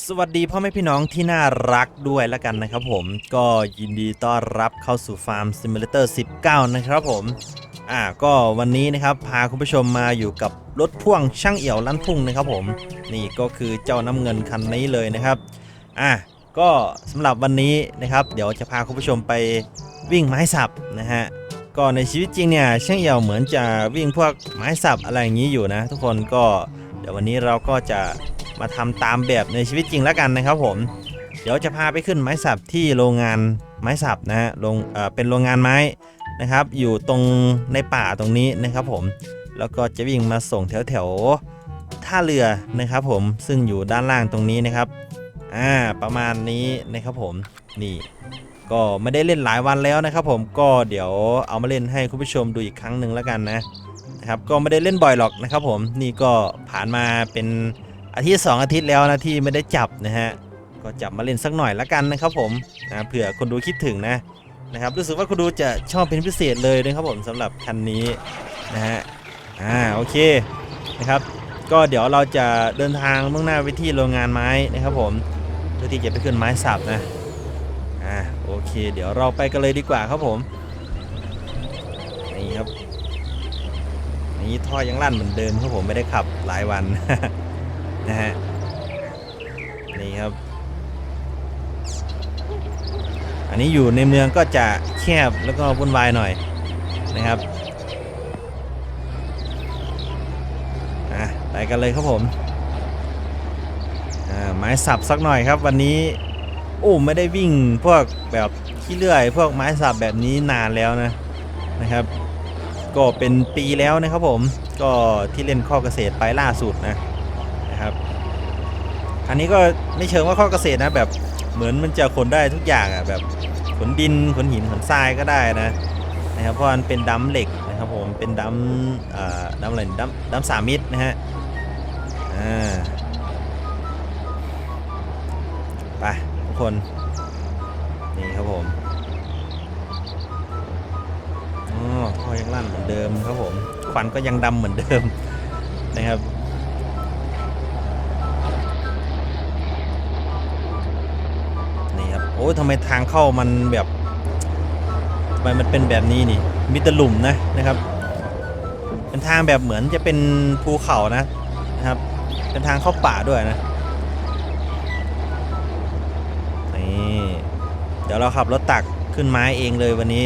สวัสดีพ่อแม่พี่น้องที่น่ารักด้วยแล้วกันนะครับผมก็ยินดีต้อนรับเข้าสู่ฟาร์มซิมูเลเตอร์19 นะครับผมอ่าก็วันนี้นะครับพาคุณผู้ชมมาอยู่กับรถพ่วงช่างเอี่ยวลั่นทุ่งนะครับผมนี่ก็คือเจ้าน้ำเงินคันนี้เลยนะครับอะก็สำหรับวันนี้นะครับเดี๋ยวจะพาคุณผู้ชมไปวิ่งไม้สับนะฮะก็ในชีวิตจริงเนี่ยช่างเอี่ยวเหมือนจะวิ่งพวกไม้สับอะไรอย่างนี้อยู่นะ ทุกคนก็เดี๋ยววันนี้เราก็จะ มาทำตามแบบในชีวิตจริงแล้วกันนะครับผม เดี๋ยวจะพาไปขึ้นไม้สับที่โรงงานไม้สับนะฮะโรงเอ่อเป็นโรงงานไม้นะครับ อยู่ตรงในป่าตรงนี้นะครับผม แล้วก็จะวิ่งมาส่งแถวแถวท่าเรือนะครับผม ซึ่งอยู่ด้านล่างตรงนี้นะครับ อ่า ประมาณนี้นะครับผม นี่ ก็ไม่ได้เล่นหลายวันแล้วนะครับผม ก็เดี๋ยวเอามาเล่นให้คุณผู้ชมดูอีกครั้งหนึ่งแล้วกันนะนะครับ ก็ไม่ได้เล่นบ่อยหรอกนะครับผม นี่ก็ผ่านมาเป็น อาทิตย์สองอาทิตย์แล้วนะที่ไม่ได้จับนะฮะก็จับมาเล่นสักหน่อยละกันนะครับผมนะเผื่อคนดูคิดถึงนะนะครับรู้สึกว่าคนดูจะชอบเป็นพิเศษเลยนะครับผมสำหรับคันนี้นะฮะอ่าโอเคนะครับ ก็เดี๋ยวเราจะเดินทางมุ่งหน้าไปที่โรงงานไม้นะครับผมเพื่อที่จะไปขึ้นไม้สับนะอ่าโอเค เดี๋ยวเราไปกันเลยดีกว่าครับผมนี่ครับนี่ท่อยังลั่นเหมือนเดิมครับผมไม่ได้ขับหลายวัน นะฮะ นี่ครับ อันนี้อยู่ในเมืองก็จะแคบแล้วก็วุ่นวายหน่อยนะครับอะไปกันเลยครับผมอ่าไม้สับสักหน่อยครับวันนี้โอ้ไม่ได้วิ่งพวกแบบขี้เลื่อย พวกไม้สับแบบนี้นานแล้วนะนะครับ ก็เป็นปีแล้วนะครับผมก็ที่เล่นข้อเกษตรไปล่าสุดนะ อันนี้ก็ไม่เชิงว่าข้อเกษตรนะแบบเหมือนมันจะขนได้ทุกอย่างอะแบบขนดินขนหินขนทรายก็ได้นะนะครับเพราะมันเป็นดัมเหล็กนะครับผมเป็นดัมเอ่อดัมอะไรดัมดัมสามมิตรนะฮะอ่าไปทุกคนนี่ครับผมอ๋อท่อยังลั่นเหมือนเดิมครับผมควันก็ยังดำเหมือนเดิมนะครับ อ้ยทำไมทางเข้ามันแบบทำไมมันเป็นแบบนี้นี่มีต่หลุมนะนะครับ เป็นทางแบบเหมือนจะเป็นภูเขานะนะครับ เป็นทางเข้าป่าด้วยนะนี่เดี๋ยวเราขับรถตักขึ้นไม้เองเลยวันนี้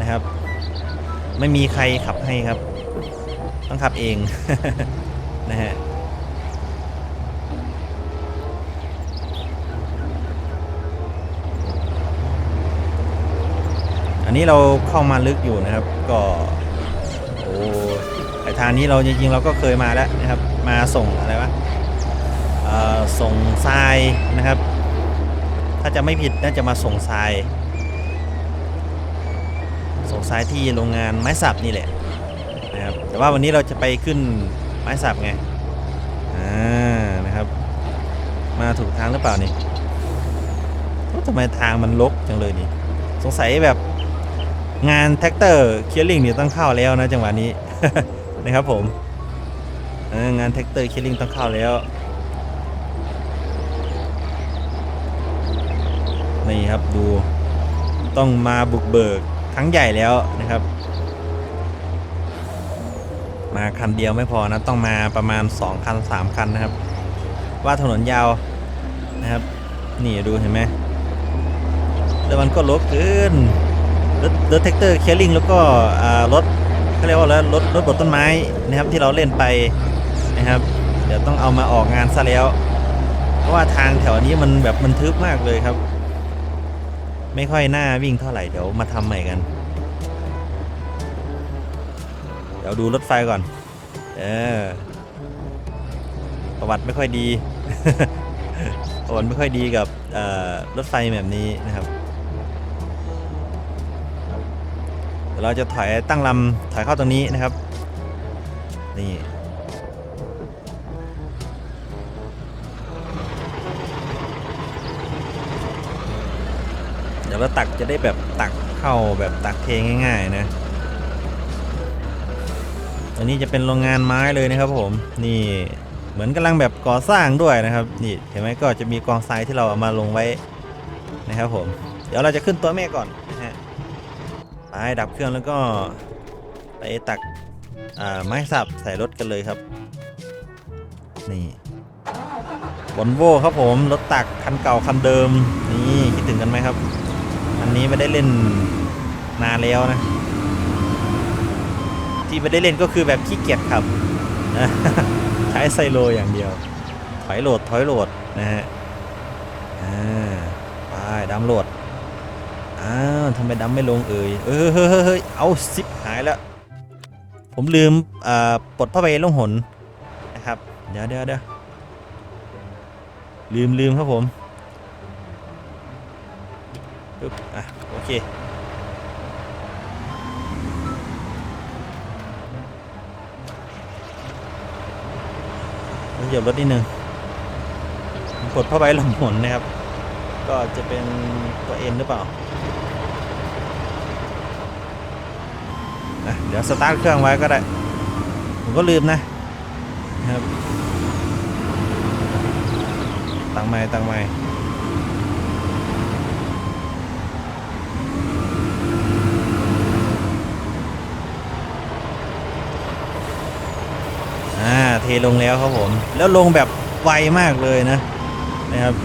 นะครับ ไม่มีใครขับให้ครับ ต้องขับเองนะฮะ นนี้เราเข้ามาลึกอยู่นะครับ ก็โอ้ไอทางนี้เราจริงๆเราก็เคยมาแล้วนะครับ มาส่งอะไรวะส่งทรายนะครับ ถ้าจะไม่ผิดน่าจะมาส่งทราย ส่งทรายที่โรงงานไม้สับนี่แหละนะครับแต่ว่าวันนี้เราจะไปขึ้นไม้สับไงอ่านะครับ มาถูกทางหรือเปล่านี่ทำไมทางมันลกจังเลยนี่สงสัยแบบ งานแท็กเตอร์เคียร์ลิงเนี่ยต้องเข้าแล้วนะจังหวะนี้ นะครับผมงานแท็กเตอร์เคียร์ลิงต้องเข้าแล้วนี่ครับดูต้องมาบุกเบิกครั้งใหญ่แล้วนะครับ มาคันเดียวไม่พอนะต้องมาประมาณ 2 คัน 3 คันนะครับ ว่าถนนยาวนะครับ นี่ดูเห็นไหมแล้วมันก็ลบเกิน รถรถแท็กเตอร์เคลลิงแล้วก็รถเขาเรียกว่าอะไรรถรถบดต้นไม้นะครับที่เราเล่นไปนะครับ เดี๋ยวต้องเอามาออกงานซะแล้ว เพราะว่าทางแถวนี้มันแบบมันทึบมากเลยครับ ไม่ค่อยน่าวิ่งเท่าไหร่เดี๋ยวมาทำใหม่กัน เดี๋ยวดูรถไฟก่อน เออประวัติไม่ค่อยดีประวัติไม่ค่อยดีกับรถไฟแบบนี้นะครับ เราจะถอยตั้งลำถอยเข้าตรงนี้นะครับ นี่ เดี๋ยวเราตักจะได้แบบตักเข้าแบบตักเทง่าย ๆ นะตัวนี้จะเป็นโรงงานไม้เลยนะครับผม นี่เหมือนกำลังแบบก่อสร้างด้วยนะครับ นี่เห็นไหมก็จะมีกองทรายที่เราเอามาลงไว้นะครับผม เดี๋ยวเราจะขึ้นตัวแม่ก่อนนะฮ ไปดับเครื่องแล้วก็ไปตักไม้สับใส่รถกันเลยครับ นี่วอลโวครับผม รถตักคันเก่าคันเดิม นี่คิดถึงกันไหมครับ อันนี้ไม่ได้เล่นนานแล้วนะ ที่ไม่ได้เล่นก็คือแบบขี้เกียจขับ ใช้ไซโลอย่างเดียว ถอยโหลดถอยโหลดนะฮะอ่าไปดำโหลด อ้าวทำไมดำไม่ลงเอ่ยเอยเฮ้ยเฮ้ยเฮ้ยเอาซิปหายแล้ว ผมลืมอ่าปลดผ้าใบลงหนนะครับ เดี๋ยวเดี๋ยวเดี๋ยวลืมลืมครับผมปึ๊บอะโอเคเหยียบรถนิดนึงกดผ้าใบลมหนนะครับ ก็จะเป็นตัวเอ็นหรือเปล่าอะเดี๋ยวสตาร์ทเครื่องไว้ก็ได้ ผมก็ลืมนะนะครับตั้งไม้ตั้งไม้อ่าเทลงแล้วครับผม แล้วลงแบบไวมากเลยนะนะครับ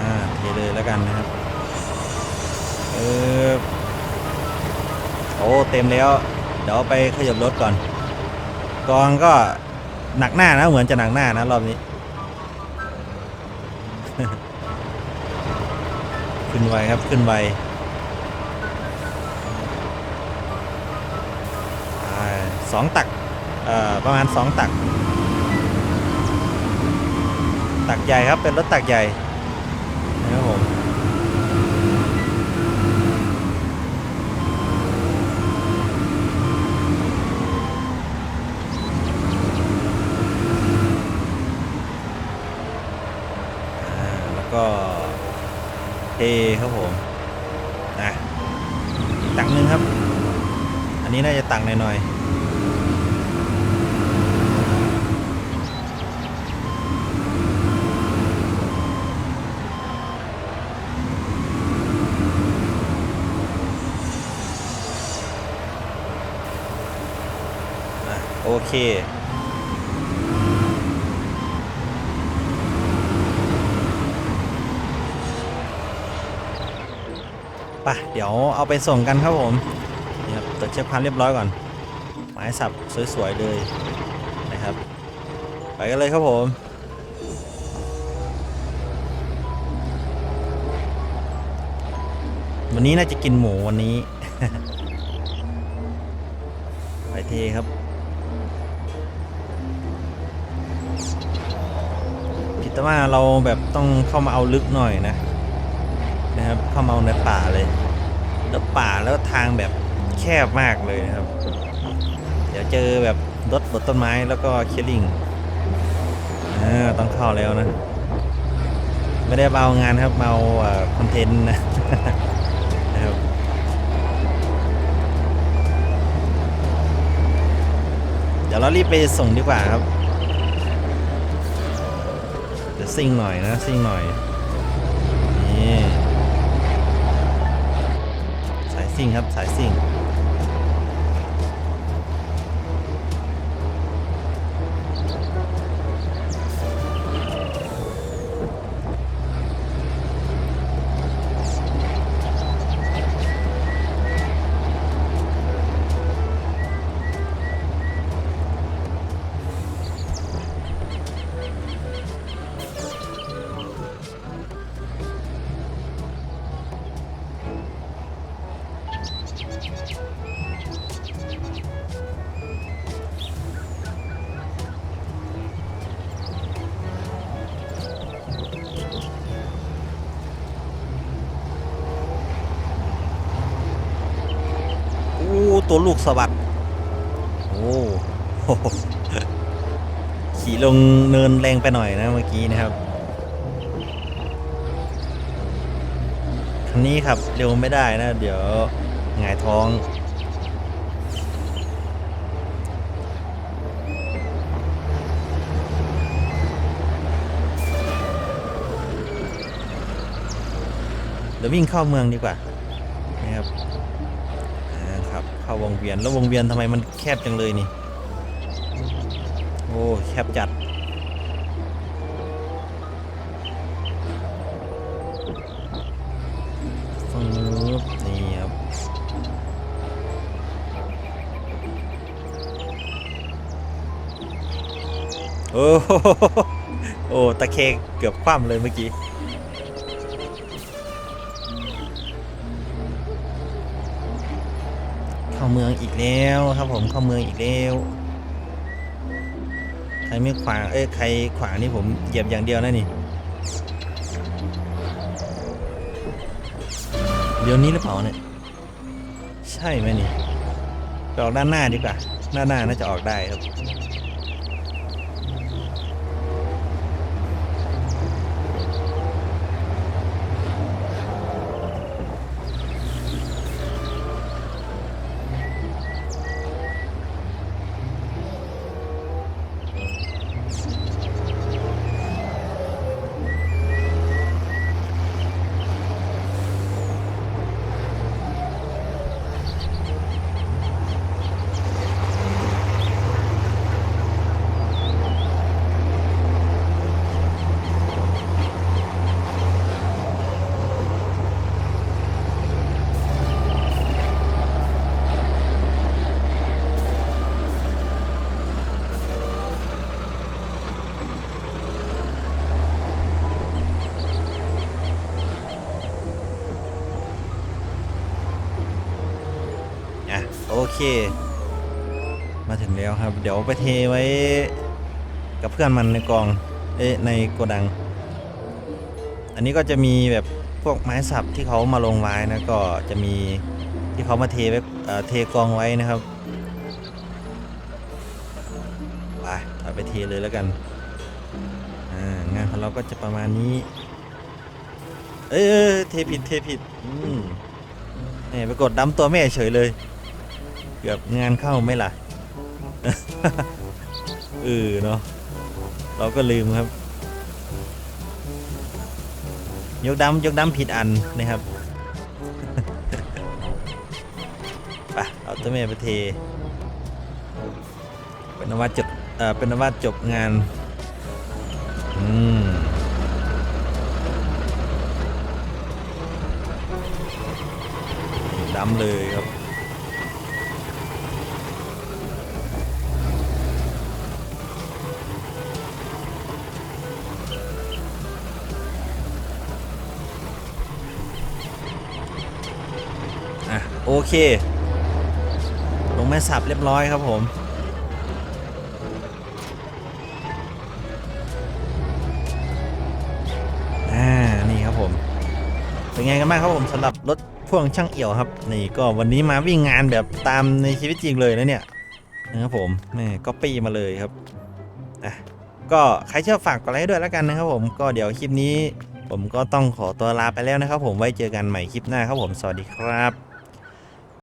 อ่าเทเลยแล้วกันนะครับ เออโอ้เต็มแล้ว เดี๋ยวไปขยับรถก่อน กองก็หนักหน้านะเหมือนจะหนักหน้านะรอบนี้ ขึ้นไวครับขึ้นไวสองตักประมาณสองตัก ตักใหญ่ครับเป็นรถตักใหญ่นะครับผม อ่าแล้วก็เทครับผมนะอีกตังหนึงครับ อันนี้น่าจะตังหน่อยๆอะโอ เคไปเดี๋ยวเอาไปส่งกันครับผมนี่ครับตรวจเช็คความเรียบร้อยก่อนหมายสับสวย ๆ เลยนะครับ ไปกันเลยครับผมวันนี้น่าจะกินหมูวันนี้ ไปเทครับ แต่ว่าเราแบบต้องเข้ามาเอาลึกหน่อยนะนะครับเข้ามาในป่าเลยแล้วป่าแล้วทางแบบแคบมากเลยนะครับ เดี๋ยวเจอแบบรถบดต้นไม้แล้วก็เคลิงอ่าต้องเข้าแล้วนะ ไม่ได้เบางานครับเมาคอนเทนต์นะนะครับเดี๋ยวเรารีบไปส่งดีกว่าครับ ซิ่งหน่อยนะซิ่งหน่อยนี่สายซิ่งครับสายซิ่ง ตัวลูกสะบัดโอ้โหขี่ลงเนินแรงไปหน่อยนะเมื่อกี้นะครับคันนี้ครับเร็วไม่ได้นะ เดี๋ยวหงายท้องเดี๋ยววิ่งเข้าเมืองดีกว่านะครับ เข้าวงเวียน แล้ววงเวียนทำไมมันแคบจังเลยนี่ โอ้แคบจัดฟึบนี่ครับ โอ้โหโอ้ตะเคเกือบคว่ำเลยเมื่อกี้าเมืองอีกแล้วครับผมเข้าเมืองอีกแล้ว ใครไม่ขวางเอ้ยใครขวางนี่ผมเหยียบอย่างเดียวนะนี่ เดี๋ยวนี้หรือเปล่าเนี่ยใช่ไหมนี่ออกด้านหน้าดีกว่าด้านหน้าน่าจะออกได้ครับ อะโอเค มาถึงแล้วครับ เดี๋ยวไปเทไว้กับเพื่อนมันในกอง เอ๊ะในโกดัง อันนี้ก็จะมีแบบพวกไม้สับที่เขามาลงไว้นะก็จะมีที่เขามาเทไว้เทกองไว้นะครับไปเอาไปเทเลยแล้วกันงานของเราก็จะประมาณนี้ เอ้ยเอ้ยเทผิดเทผิด อืมนี่ไปกดดัมตัวแม่เฉยเลย กือบงานเข้าไหมล่ะ เออเนาะเราก็ลืมครับ ยกดำยกดำผิดอันนะครับไปเอาตัวแม่ไปเท เป็นนวัดจบเอ่อเป็นนวัดจบงาน อืมดำเลยครับ เค ลงแม่สับเรียบร้อยครับผม อ่า นี่ครับผม เป็นไงกันบ้างครับผมสำหรับรถพ่วงช่างเอี่ยวครับ นี่ก็วันนี้มาวิ่งงานแบบตามในชีวิตจริงเลยนะเนี่ยนะครับผมแม่ก็ปี้มาเลยครับอะก็ใครชอบฝากกดไลค์ด้วยแล้วกันนะครับผมก็เดี๋ยวคลิปนี้ผมก็ต้องขอตัวลาไปแล้วนะครับผมไว้เจอกันใหม่คลิปหน้าครับผม สวัสดีครับ